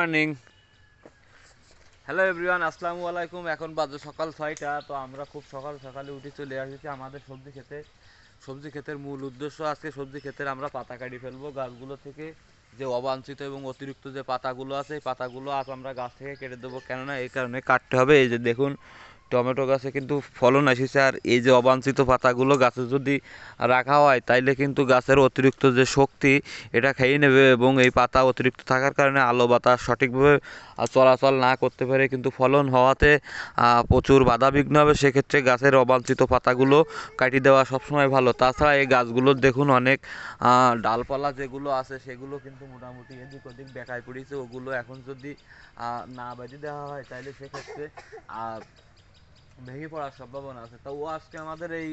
Morning hello everyone আসসালামু আলাইকুম। এখন বাজে সকাল ছয়টা, তো আমরা খুব সকাল সকালে উঠে চলে আসেছি আমাদের সবজি খেতে। সবজি ক্ষেতের মূল উদ্দেশ্য আজকে সবজি ক্ষেতের আমরা পাতা কাটি ফেলব। গাছগুলো থেকে যে অবাঞ্ছিত এবং অতিরিক্ত যে পাতাগুলো আছে, এই পাতাগুলো আজ আমরা গাছ থেকে কেটে দেবো। কেননা এই কারণে কাটতে হবে। এই যে দেখুন টমেটো গাছে কিন্তু ফলন এসেছে আর এই যে অবাঞ্ছিত পাতাগুলো গাছে যদি রাখা হয় তাইলে কিন্তু গাছের অতিরিক্ত যে শক্তি এটা খেয়ে নেবে এবং এই পাতা অতিরিক্ত থাকার কারণে আলো বাতাস সঠিকভাবে চলাচল না করতে পারে কিন্তু ফলন হওয়াতে প্রচুর বাধা বিঘ্ন হবে। সেক্ষেত্রে গাছের অবাঞ্ছিত পাতাগুলো কাটিয়ে দেওয়া সবসময় ভালো। তাছাড়া এই গাছগুলোর দেখুন অনেক ডালপালা যেগুলো আছে সেগুলো কিন্তু মোটামুটি এদিক ওদিক বেকায় পড়েছে। ওগুলো এখন যদি না বেঁধে দেওয়া হয় তাহলে সেক্ষেত্রে আহ, ভেঙে পড়ার সম্ভাবনা আছে। তো ও আজকে আমাদের এই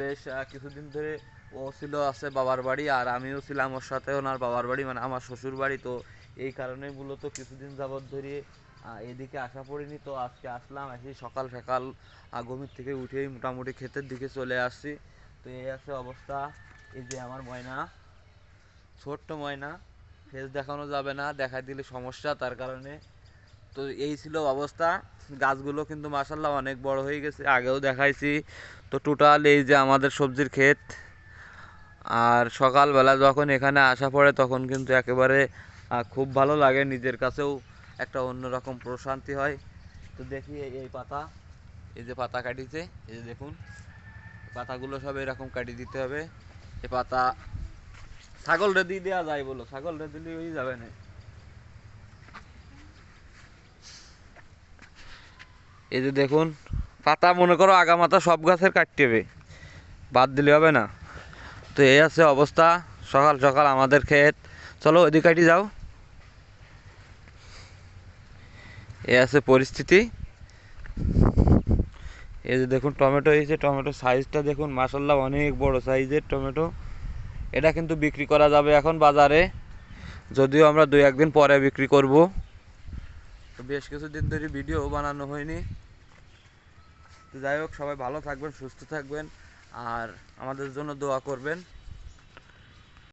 বেশ কিছুদিন ধরে ও ছিল, আছে বাবার বাড়ি আর আমিও ছিলাম ওর সাথে, ওনার বাবার বাড়ি মানে আমার শ্বশুর বাড়ি। তো এই কারণে মূলত কিছুদিন যাবৎ ধরে এদিকে আসা পড়িনি। তো আজকে আসলাম, এসে সকাল সকাল ঘুমের থেকে উঠেই মোটামুটি ক্ষেতের দিকে চলে আসছি। তো এই আছে অবস্থা। এই যে আমার ময়না, ছোট্ট ময়না ফেস দেখানো যাবে না দেখা দিলে সমস্যা, তার কারণে তো এই ছিল অবস্থা। গাছগুলো কিন্তু মাসাল্লাহ অনেক বড় হয়ে গেছে, আগেও দেখাইছি। তো টোটাল এই যে আমাদের সবজির ক্ষেত। আর সকালবেলা যখন এখানে আসা পড়ে তখন কিন্তু একেবারে খুব ভালো লাগে, নিজের কাছেও একটা অন্যরকম প্রশান্তি হয়। তো দেখি এই- পাতা, এই যে পাতা কাটিছে, এই যে দেখুন, পাতাগুলো সব এরকম কাটিয়ে দিতে হবে। এ পাতা ছাগল রে দিয়ে দেওয়া যায় বলো, ছাগল দিলে ওই যাবে না? এই যে দেখুন, পাতা মনে করো আগামাতা সব গাছের কাটতে হবে। বাদ দিলে হবে না। তো এই আছে অবস্থা। সকাল সকাল আমাদের ক্ষেত। চলো ওইদিকে কাটি যাও। এই আছে পরিস্থিতি। এই যে দেখুন, টমেটো হয়েছে টমেটো সাইজটা দেখুন মাসাল্লাহ অনেক বড় সাইজের টমেটো। এটা কিন্তু বিক্রি করা যাবে এখন বাজারে। যদিও আমরা দুই একদিন পরে বিক্রি করব। তো বেশ কিছুদিন ধরে ভিডিও বানানো হয়নি। তো যাই হোক, সবাই ভালো থাকবেন, সুস্থ থাকবেন, আর আমাদের জন্য দোয়া করবেন।